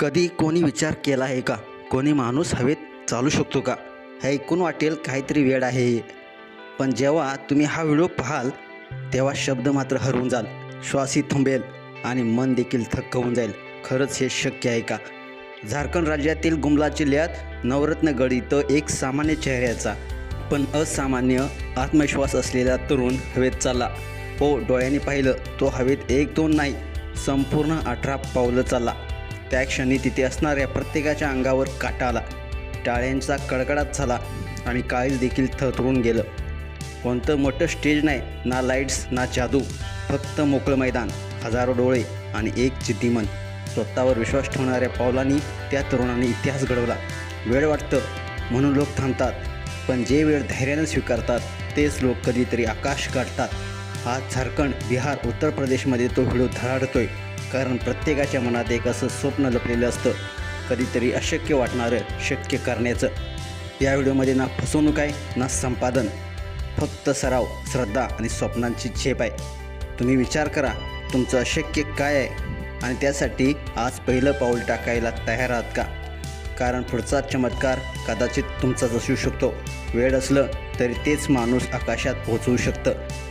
कधी कोणी विचार केला आहे का? कोणी माणूस हवेत चालू शकतो का? हे ऐकून वाटेल काहीतरी वेळ आहे. हे. पण जेव्हा तुम्ही हा व्हिडिओ पाहाल तेव्हा शब्द मात्र हरवून जाल. श्वासही थांबेल आणि मन देखील थक्क होऊन जाईल. खरंच हे शक्य आहे का? झारखंड राज्यातील गुमला जिल्ह्यात नवरत्न गड इथं एक सामान्य चेहऱ्याचा पण असामान्य आत्मविश्वास असलेला तरुण हवेत चालला. हो डोळ्यांनी पाहिलं तो हवेत एक दोन नाही संपूर्ण अठरा पावलं चालला. त्या क्षणी तिथे असणाऱ्या प्रत्येकाच्या अंगावर काटा आला. टाळ्यांचा कडकडाट झाला आणि काळीज देखील थरथरून गेलं. कोणतं मोठं स्टेज नाही ना लाईट्स ना जादू फक्त मोकळं मैदान हजारो डोळे आणि एक चितीमन स्वतःवर विश्वास ठेवणाऱ्या पावलांनी त्या तरुणाने इतिहास घडवला. वेळ वाटतं म्हणून लोक थांबतात पण जे वेळ धैर्यानं स्वीकारतात तेच लोक कधीतरी आकाश गाठतात आज झारखंड बिहार उत्तर प्रदेशमध्ये तो व्हिडिओ धडाडतोय. कारण प्रत्येकाच्या मनात एक असं स्वप्न लपलेलं असतं. कधीतरी अशक्य वाटणारं शक्य करण्याचं. या व्हिडिओमध्ये ना फसवणूक आहे ना संपादन. फक्त सराव श्रद्धा आणि स्वप्नांची झेप आहे. तुम्ही विचार करा तुमचं अशक्य काय आहे? आणि त्यासाठी आज पहिलं पाऊल टाकायला तयार आहात का? कारण पुढचा चमत्कार कदाचित तुमचाच असू शकतो. वेळ असलं तरी तेच माणूस आकाशात पोहोचवू शकतं.